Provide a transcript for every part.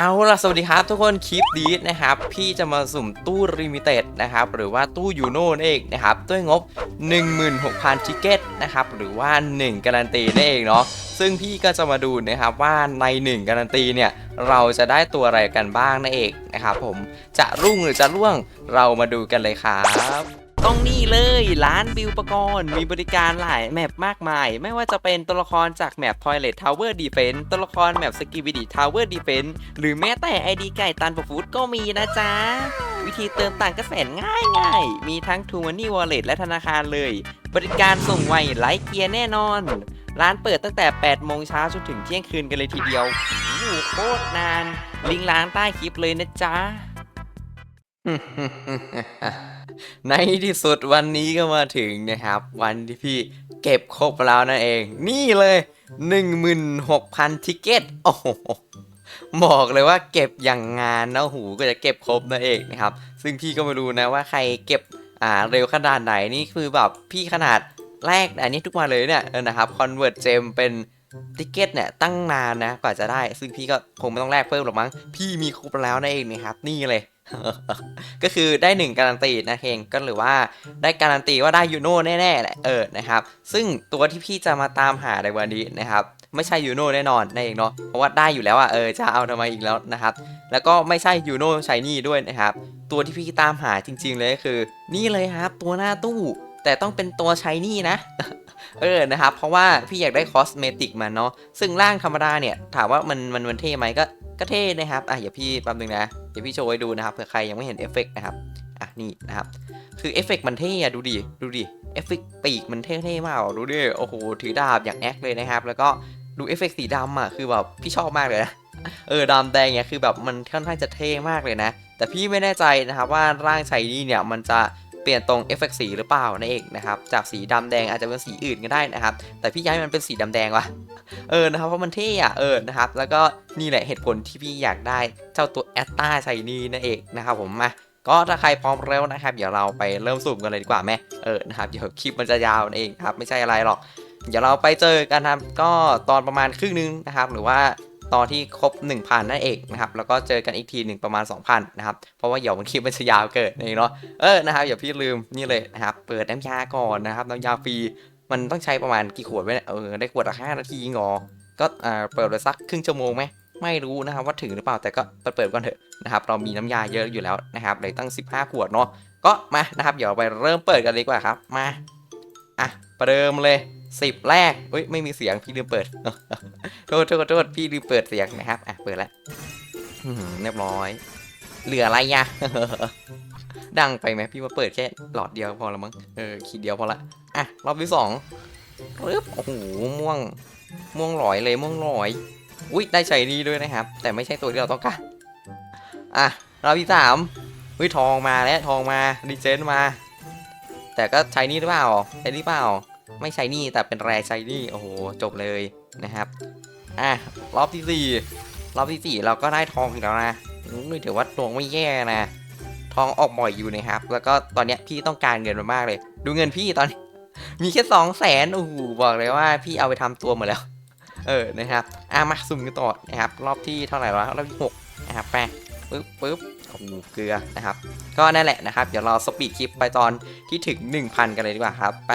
เอาล่ะ สวัสดีครับทุกคนคลิปดีดนะครับ พี่จะมาสุ่มตู้ริมิเต็ดนะครับ หรือว่าตู้ยูโน่นั่นเองนะครับ ด้วยงบ 16,000 ทิเก็ตนะครับ หรือว่า 1 การันตีนั่นเองเนาะซึ่งพี่ก็จะมาดูนะครับว่าใน 1 การันตีเนี่ย เราจะได้ตัวอะไรกันบ้างนั่นเองนะครับผมจะรุ่งหรือจะร่วงเรามาดูกันเลยครับ ต้องนี่เลยร้านบิวปกรณ์มีบริการหลายแมปมากมาย ไม่ว่าจะเป็นตัวละครจากแมป Toilet Tower Defense ตัวละครแมป Skibidi Tower Defense หรือแม้แต่ ID ไก่ตันปฟูดก็มีนะจ๊ะ วิธีเติมต่างก็แสนง่ายง่ายมีทั้ง t ู Money Wallet และธนาคารเลย บริการส่งไวไลฟ์เกียร์แน่นอน ร้านเปิดตั้งแต่ 8 โมงเช้าจนถึงเที่ยงคืนกันเลยทีเดียวโอ้โคตรนาน ลิงก์ร้านใต้คลิปเลยนะจ๊ะ ในที่สุดวันนี้ก็มาถึงนะครับ วันที่พี่เก็บครบแล้วนั่นเอง นี่เลย 16,000 ทิเก็ตโอ้โหบอกเลยว่าเก็บอย่างงานนะหูก็จะเก็บครบนั่นเองนะครับ ซึ่งพี่ก็ไม่รู้นะว่าใครเก็บอ่าเร็วขนาดไหนนี่คือแบบพี่ขนาดแรกอันนี้ทุกวันเลยเนี่ยนะครับคอนเวิร์ตเจมเป็นทิเก็ตเนี่ยตั้งนานนะกว่าจะได้ ซึ่งพี่ก็คงไม่ต้องแลกเพิ่มหรอกมั้งพี่มีครบแล้วนั่นเองนะครับนี่เลย ก็คือได้หนึ่งการันตีนะเองก็หรือว่าได้การันตีว่าได้ยูโน่แน่ๆแหละเออนะครับ ซึ่งตัวที่พี่จะมาตามหาในวันนี้นะครับไม่ใช่ยูโน่แน่นอนนั่นเองเนาะเพราะว่าได้อยู่แล้วอะเออจะเอาทำไมอีกแล้วนะครับ แล้วก็ไม่ใช่ยูโน่ชายนี่ด้วยนะครับ ตัวที่พี่ตามหาจริง ๆ เลยก็คือ นี่เลยครับ ตัวหน้าตู้ แต่ต้องเป็นตัวชายนี่นะ เออนะครับ เพราะว่าพี่อยากได้คอสเมติกมันเนาะซึ่งร่างธรรมดาเนี่ย ถามว่ามันมันมันเท่ไหมก็ก็เท่นะครับอะอย่าพี่แป๊บนึงนะเดี๋ยวพี่โชว์ให้ดูนะครับเผื่อใครยังไม่เห็นเอฟเฟกต์นะครับอะนี่นะครับ คือเอฟเฟกต์มันเท่อะดูดิดูดิเอฟเฟกต์ปีกมันเท่ๆมากอะดูดิโอ้โหถือดาบอย่างแอคเลยนะครับ แล้วก็ดูเอฟเฟกต์สีดำอะคือแบบพี่ชอบมากเลยนะเออดำแดงเนี่ยคือแบบมันค่อนข้างจะเท่มากเลยนะ แต่พี่ไม่แน่ใจนะครับว่าร่างชายนี่เนี่ยมันจะ เปลี่ยนตรงเอฟเฟกต์สีหรือเปล่านั่นเองนะครับจากสีดำแดงอาจจะเป็นสีอื่นก็ได้นะครับ แต่พี่ย้ายมันเป็นสีดำแดงว่ะเออนะครับเพราะมันเท่อะเออนะครับแล้วก็นี่แหละเหตุผลที่พี่อยากได้เจ้าตัวแอตตาชายนี่นั่นเองนะครับผมมาก็ถ้าใครพร้อมแล้วนะครับ เดี๋ยวเราไปเริ่มสุ่มกันเลยดีกว่าไหมเออนะครับเดี๋ยวคลิปมันจะยาวนั่นเองครับไม่ใช่อะไรหรอก เดี๋ยวเราไปเจอกันครับก็ตอนประมาณครึ่งนึงนะครับ หรือว่า ตอนที่ครบ 1,000นั่นเองนะครับแล้วก็เจอกันอีกทีหนึ่งประมาณ 2,000นะครับเพราะว่าเดี๋ยวมันคลิปมันจะยาวเกินเองเนาะเออนะครับอย่าพี่ลืมนี่เลยนะครับเปิดน้ำยาก่อนนะครับน้ำยาฟรีมันต้องใช้ประมาณกี่ขวดไว้เออได้ขวดละห้านาทีงอก็อ่าเปิดไปสักครึ่งชั่วโมงไหมไม่รู้นะครับว่าถึงหรือเปล่าแต่ก็เปิดเปิดก่อนเถอะนะครับเรามีน้ำยาเยอะอยู่แล้วนะครับเลยตั้ง 15 ขวดเนาะก็มานะครับเดี๋ยวไปเริ่มเปิดกันเลยดีกว่าครับมาอะประเดิมเลย สิบแรกเฮ้ยไม่มีเสียงพี่ลืมเปิด โทษโทษโทษพี่ลืมเปิดเสียงนะครับอะเปิดแล้วเรียบร้อย เหลืออะไรยะดังไปไหมพี่มาเปิดแค่หลอดเดียวพอละมั้งเออขีดเดียวพอละอะรอบที่สองปึ๊บโอ้โหม่วงม่วงลอยเลยม่วงลอยอุ้ยได้ใช้ดีด้วยนะครับ แต่ไม่ใช่ตัวที่เราต้องการอะรอบที่สามอุ้ยทองมาแล้วทองมาดีเจนมา แต่ก็ใช้นี่หรือเปล่าใช้นี่เปล่า ไม่ใช้นี่แต่เป็นแรใช้นี่โอ้โหจบเลยนะครับอะรอบที่สี่รอบที่สี่เราก็ได้ทองอีกแล้วนะนี่ถือว่าดวงไม่แย่นะ ทองออกบ่อยอยู่นะครับ แล้วก็ตอนเนี้ยพี่ต้องการเงินมากๆเลย ดูเงินพี่ตอนนี้มีแค่สองแสนโอ้โหบอกเลยว่าพี่เอาไปทำตัวหมดแล้ว เออนะครับอะมาสุ่มกันต่อนะครับ รอบที่เท่าไหร่แล้วรอบที่หกนะครับไปปึ๊บปึ๊บโอ้โหเกลือนะครับ ก็นั่นแหละนะครับ เดี๋ยวเราสปีดคลิปไปตอนที่ถึง 1,000 กันเลยดีกว่าครับไป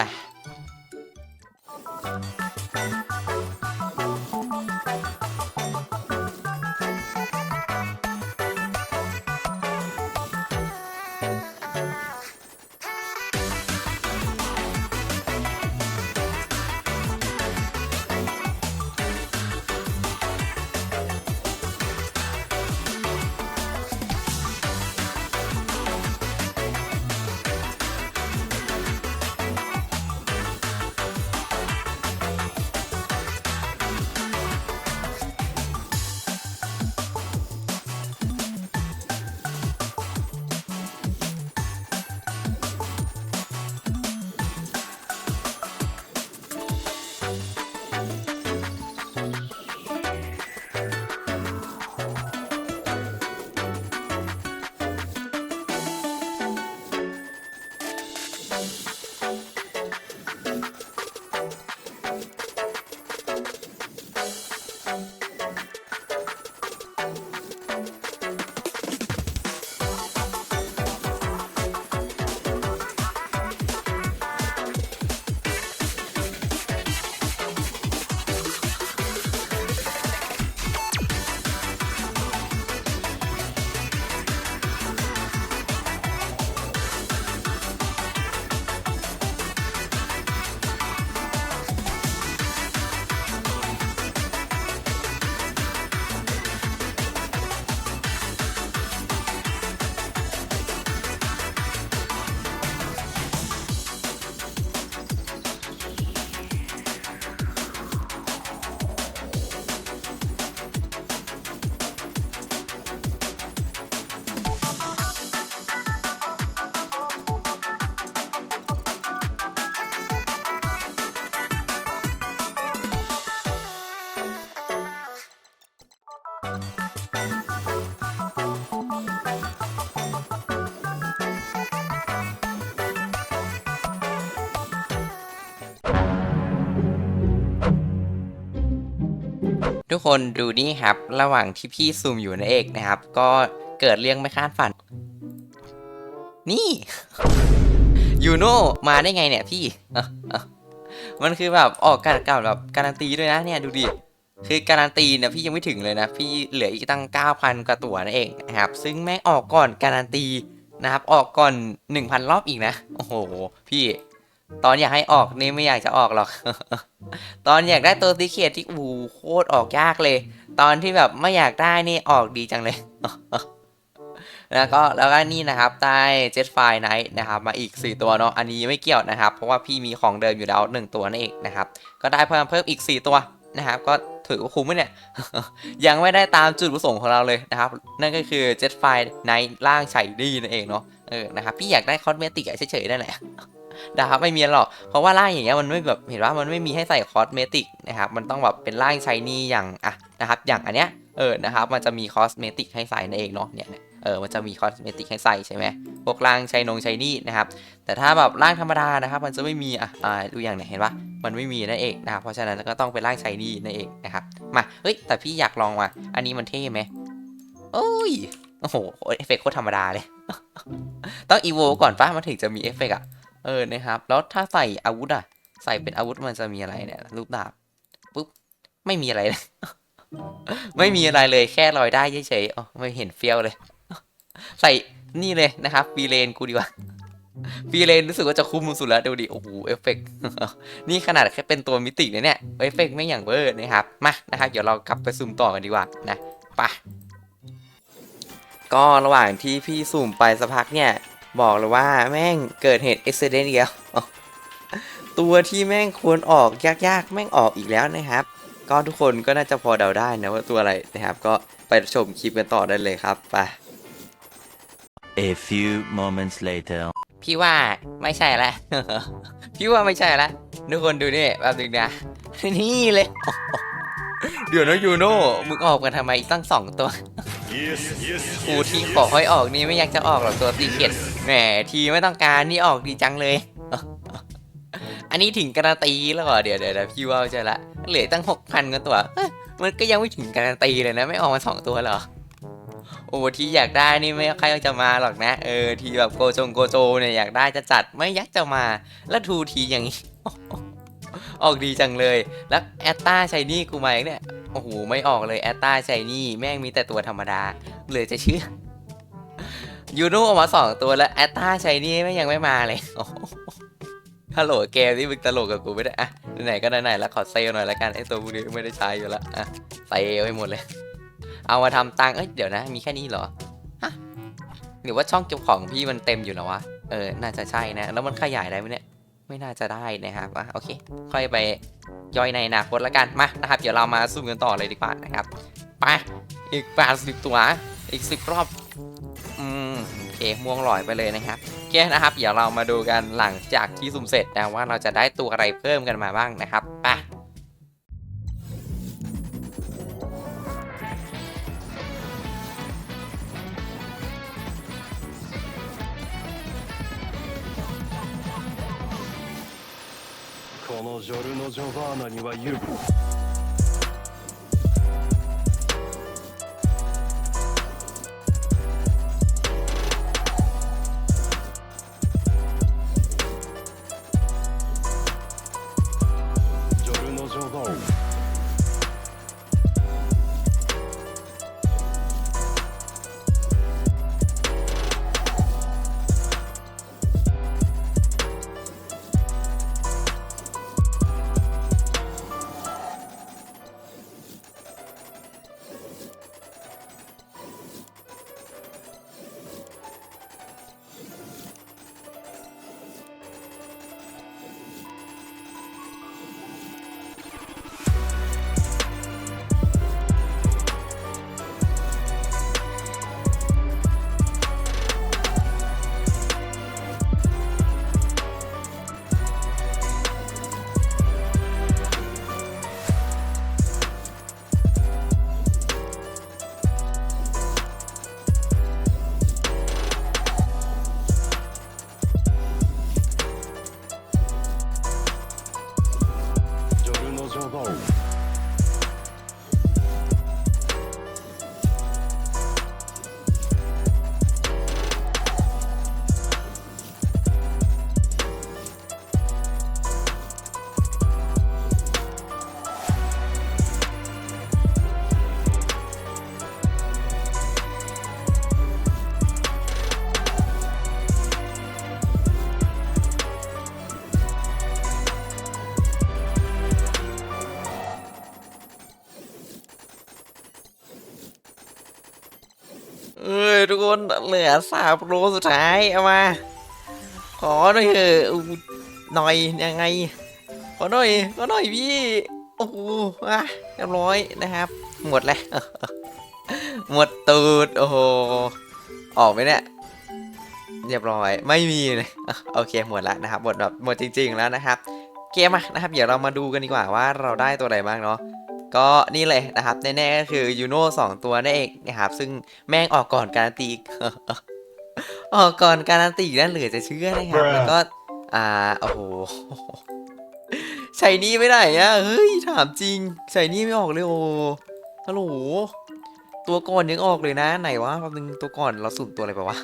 ทุกคนดูนี่ครับ ระหว่างที่พี่ซูมอยู่นั่นเองนะครับ ก็เกิดเรื่องไม่คาดฝัน นี่ยูโน่มาได้ไงเนี่ยพี่มันคือแบบออกการกับแบบการันตีด้วยนะเนี่ยดูดิคือการันตีนี่ยพี่ยังไม่ถึงเลยนะ พี่เหลืออีกตั้ง 9,000 กว่าตัวนั่นเองนะครับ ซึ่งแม่งออกก่อนการันตีนะครับ ออกก่อน 1,000 รอบอีกนะ โอ้โห พี่ ตอนอยากให้ออกนี่ไม่อยากจะออกหรอก ตอนอยากได้ตัวสีเขียดที่อูโคตรออกยากเลย ตอนที่แบบไม่อยากได้นี่ออกดีจังเลยแล้วก็แล้วก็นี่นะครับได้เจ็ตไฟไนท์นะครับมาอีก 4 ตัวเนาะอันนี้ไม่เกี่ยวนะครับ เพราะว่าพี่มีของเดิมอยู่แล้ว 1 ตัวนั่นเองนะครับ ก็ได้เพิ่มเพิ่มอีก 4 ตัวนะครับ ก็ถือว่าคุ้มไหมเนี่ย ยังไม่ได้ตามจุดประสงค์ของเราเลยนะครับ นั่นก็คือเจ็ตไฟไนท์ล่างไฉดีนั่นเองเนาะเออนะครับพี่อยากได้คอสเมติกเฉยๆนั่นแหละ นะครับไม่มีหรอก เพราะว่าร่างอย่างเงี้ยมันไม่แบบเห็นว่ามันไม่มีให้ใส่คอสเมติกนะครับ มันต้องแบบเป็นร่างชายนี่อย่างอะนะครับ อย่างอันเนี้ยเออนะครับ มันจะมีคอสเมติกให้ใส่นั่นเองเนาะเนี่ยเออมันจะมีคอสเมติกให้ใส่ใช่ไหมพวกร่างชายนงชายนี่นะครับ แต่ถ้าแบบร่างธรรมดานะครับ มันจะไม่มีอะอ่าดูอย่างเนี่ยเห็นปะมันไม่มีนั่นเองนะครับ เพราะฉะนั้นก็ต้องเป็นร่างชายนี่นั่นเองนะครับ มาเฮ้ยแต่พี่อยากลองว่ะอันนี้มันเท่ไหมโอ้ยโอ้โหเอฟเฟกต์โคตรธรรมดาเลย ต้องอีโวก่อนปะมันถึงจะมีเอฟเฟกต์อะ เออนะครับ แล้วถ้าใส่อาวุธอะใส่เป็นอาวุธมันจะมีอะไรเนี่ยรูปดาบปุ๊บไม่มีอะไรเลยไม่มีอะไรเลยแค่ลอยได้เฉยๆอ๋อไม่เห็นเฟี้ยวเลย ใส่นี่เลยนะครับฟีเลนกูดีกว่าฟีเลนรู้สึกว่าจะคุ้มสุดแล้วดูดิโอ้โหเอฟเฟกต์นี่ขนาดแค่เป็นตัวมิติเลยเนี่ยเอฟเฟกต์ไม่อย่างเวอร์นะครับมานะครับเดี๋ยวเรากลับไปซูมต่อกันดีกว่านะไปก็ระหว่างที่พี่ซูมไปสักพักเนี่ย บอกเลยว่าแม่งเกิดเหตุอุบิเหตุอีกแล้วตัวที่แม่งควรออกยากๆ แม่งออกอีกแล้วนะครับ ก็ทุกคนก็น่าจะพอเดาได้นะว่าตัวอะไรนะครับ ก็ไปชมคลิปกันต่อได้เลยครับไป A few moments later. พี่ว่าไม่ใช่ละพี่ว่าไม่ใช่ละทุกคนดูนี่แป๊บนึงนะนี่เลยเดี๋ยวนะยูโน่มึงออกกันทำไมตั้งสองตัวกูที่ขอให้ออกนี่ไม่อยากจะออกหรอกตัวตีเขียด แหมทีไม่ต้องการนี่ออกดีจังเลย อันนี้ถึงการันตีแล้วเหรอเดี๋ยวเดี๋ยวพี่ว่าใช่ละเหลือตั้งหกพันกว่าตัวมันก็ยังไม่ถึงการันตีเลยนะไม่ออกมาสองตัวหรอโอ้ที่อยากได้นี่ไม่ใครจะมาหรอกนะเออทีแบบโกจงโกโจเนี่ยอยากได้จะจัดไม่ยักจะมาแล้วทูทีอย่างนี้ออกดีจังเลย แล้วแอตตาชายนี่กูมาเนี่ยโอ้โหไม่ออกเลยแอตตาชายนี่แม่งมีแต่ตัวธรรมดาเหลยจะเชื่อ ยูโนออกมาสองตัวแล้วแอตตาชายนี่แม่ยังไม่มาเลยฮัลโหลเกมนี่มึงตลกกับกูไม่ได้อะไหนก็ไหนๆแล้วขอเซลหน่อยละกันไอตัวพวกนี้ไม่ได้ใช้อยู่แล้วอะเซลให้หมดเลย เอามาทำตังเอ้ยเดี๋ยวนะ มีแค่นี้เหรอฮะหรือว่าช่องเก็บของพี่มันเต็มอยู่แล้ววะเออน่าจะใช่นะ แล้วมันขยายได้ไหมเนี่ยไม่น่าจะได้นะครับอะโอเค ค่อยไปย่อยในอนาคตละกันมานะครับเดี๋ยวเรามาสู้กันต่อเลยดีกว่านะครับไปอีก80ตัวอีก10รอบ เค ม่วงลอยไปเลยนะครับโอเคนะครับ เดี๋ยวเรามาดูกันหลังจากที่สุ่มเสร็จนะว่าเราจะได้ตัวอะไรเพิ่มกันมาบ้างนะครับ ไป このジョルノ・ジョバーナには言う เอ้ยทุกคนเหลือสามโลสุดท้ายเอามา ขอหน่อยเถอะอู้หน่อยยังไง ขอหน่อยขอหน่อยพี่โอ้โหอะเรียบร้อยนะครับ หมดแล้วหมดตูดโอ้โหออกไหมเนี่ยเรียบร้อยไม่มีเลยโอเคหมดแล้วนะครับหมดแบบหมดจริง ๆ แล้วนะครับ เกมอะนะครับ เดี๋ยวเรามาดูกันดีกว่าว่าเราได้ตัวไหนบ้างเนาะ ก็นี่เลยนะครับ แน่ๆก็คือยูโน่สองตัวนั่นเองนะครับ ซึ่งแม่งออกก่อนการันตีออกก่อนการันตีนั่นเหลือจะเชื่อนะครับ แล้วก็ อ่า โอ้โหใช้นี่ไม่ได้อะเฮ้ย ถามจริง ใช้นี่ไม่ออกเลยโอ้ฮัลโหลตัวก่อนยังออกเลยนะ ไหนวะแป๊บนึงตัวก่อนเราสุ่มตัวอะไรไปวะ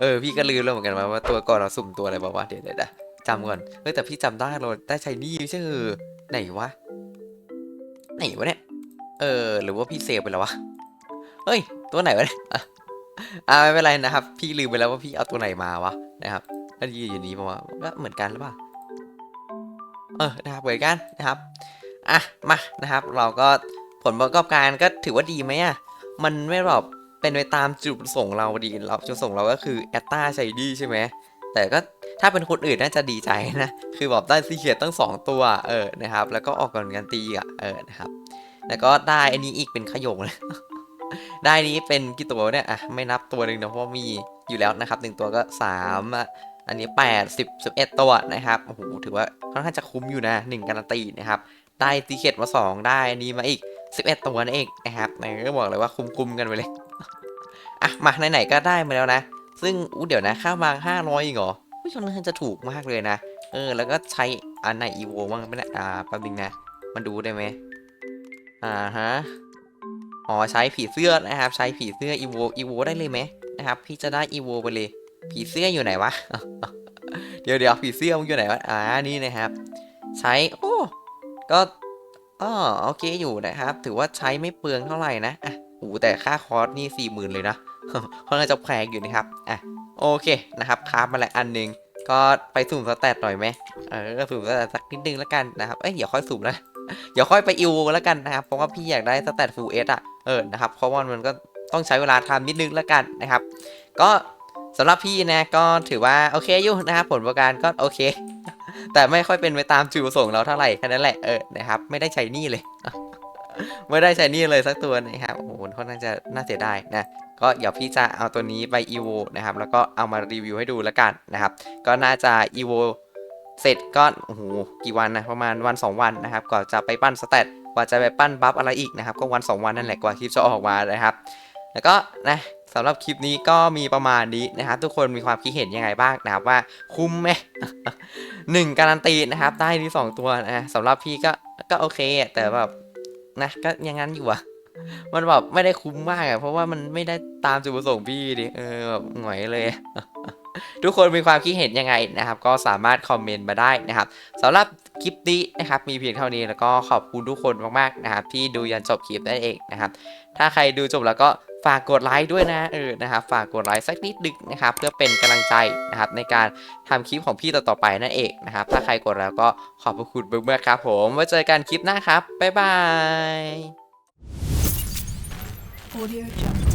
เออ พี่ก็ลืมแล้วเหมือนกันว่าว่าตัวก่อนเราสุ่มตัวอะไรไปวะเดี๋ยวเดี๋ยวเดี๋ยวจำก่อน เฮ้ยแต่พี่จำได้เราได้ใช้นี่ไม่ใช่เออไหนวะ ไหนวะเนี่ย เออ หรือว่าพี่เซฟไปแล้ววะ เฮ้ย ตัวไหนวะเนี่ยอ่าไม่เป็นไรนะครับ พี่ลืมไปแล้วว่าพี่เอาตัวไหนมาวะนะครับก็ยืนอยู่นี้ปะวะก็เหมือนกันหรือเปล่า เออ นะครับเหมือนกันนะครับ อะ มานะครับ เราก็ผลประกอบการก็ถือว่าดีไหมอะ มันไม่แบบเป็นไปตามจุดประสงค์เราดีเราจุดประสงค์เราก็คือแอตตาใช้ดีใช่ไหม แต่ก็ ถ้าเป็นคนอื่นน่าจะดีใจนะ คือแบบได้ซีเคียตั้งสองตัว เออ นะครับ แล้วก็ออกก่อนกันตีอะ เออ นะครับ แล้วก็ได้อันนี้อีกเป็นขยงเลยได้นี้เป็นกี่ตัวเนี่ย อะ ไม่นับตัวหนึ่งนะ เพราะมีอยู่แล้วนะครับหนึ่งตัวก็สามอะอันนี้ 8 10 11 ตัวนะครับ โอ้โห ถือว่าค่อนข้างจะคุ้มอยู่นะ 1 การันตีนะครับ ได้ตีเคตมา 2 ได้อันนี้มาอีก 11 ตัวนั่นเองนะครับไหนก็บอกเลยว่าคุ้มๆกันไปเลย อะ มาไหนๆก็ได้มาแล้วนะ ซึ่งอู้เดี๋ยวนะ ค่าวาง 500อีกเหรอ ผู้ชมน่าจะถูกมากเลยนะ เออ แล้วก็ใช้อันไหนอีโวบ้างไม่ได้อ่าแป๊บนึงนะ มันดูได้ไหมอ่าฮะ อ๋อ ใช้ผีเสื้อนะครับ ใช้ผีเสื้ออีโวอีโวได้เลยไหมนะครับ พี่จะได้อีโวไปเลย ผีเสื้ออยู่ไหนวะ เดี๋ยวเดี๋ยวผีเสื้อมึงอยู่ไหนวะ อ่า นี่นะครับ ใช้ โอ้ ก็อ๋อโอเคอยู่นะครับ ถือว่าใช้ไม่เปลืองเท่าไหร่นะ อะโอ้แต่ค่าคอร์สนี่สี่หมื่นเลยนะค่อนข้างจะแพงอยู่นะครับ อะ โอเคนะครับคราฟมาแล้วอันหนึ่งก็ไปสุ่มสแตทหน่อยไหมเออสุ่มสแตทสักนิดนึงแล้วกันนะครับเอ้ยเดี๋ยวค่อยสุ่มแล้วเดี๋ยวค่อยไปอิวแล้วกันนะครับเพราะว่าพี่อยากได้สแตทฟูลเอสอะเออนะครับเพราะว่ามันก็ต้องใช้เวลาทำนิดนึงแล้วกันนะครับ ก็สำหรับพี่นะก็ถือว่าโอเคอยู่นะครับผลประการก็โอเค แต่ไม่ค่อยเป็นไปตามจุดประสงค์เราเท่าไหร่แค่นั้นแหละเออนะครับไม่ได้ใช้นี่เลย ไม่ได้ใช้นี่เลยสักตัวนะครับโอ้โหค่อนข้างจะน่าเสียดายนะ ก็เดี๋ยวพี่จะเอาตัวนี้ไปอีโวนะครับแล้วก็เอามารีวิวให้ดูแล้วกันนะครับ ก็น่าจะอีโวเสร็จก็โอ้โหกี่วันนะประมาณวัน 2 วันนะครับกว่าจะไปปั้นสเตตกว่าจะไปปั้นบัฟอะไรอีกนะครับ ก็วัน 2 วันนั่นแหละกว่าคลิปจะออกมานะครับ แล้วก็นะสำหรับคลิปนี้ก็มีประมาณนี้นะครับ ทุกคนมีความคิดเห็นยังไงบ้างนะครับว่าคุ้มไหมหนึ่งการันตีนะครับได้ที่สองตัวนะสำหรับพี่ก็ก็โอเคแต่แบบนะก็ยังงั้นอยู่อะ มันแบบไม่ได้คุ้มมากอะเพราะว่ามันไม่ได้ตามจุดประสงค์พี่ดิเออแบบหงอยเลย ทุกคนมีความคิดเห็นยังไงนะครับ ก็สามารถคอมเมนต์มาได้นะครับสำหรับคลิปนี้นะครับมีเพียงเท่านี้แล้วก็ขอบคุณทุกคนมากๆนะครับ ที่ดูยันจบคลิปนั่นเองนะครับ ถ้าใครดูจบแล้วก็ฝากกดไลค์ด้วยนะเออนะครับฝากกดไลค์สักนิดดึกนะครับ เพื่อเป็นกำลังใจนะครับในการทำคลิปของพี่ต่อๆไปนั่นเองนะครับ ถ้าใครกดแล้วก็ขอบพระคุณมากๆครับผมไว้เจอกันคลิปหน้าครับบ๊ายบาย Audio jump.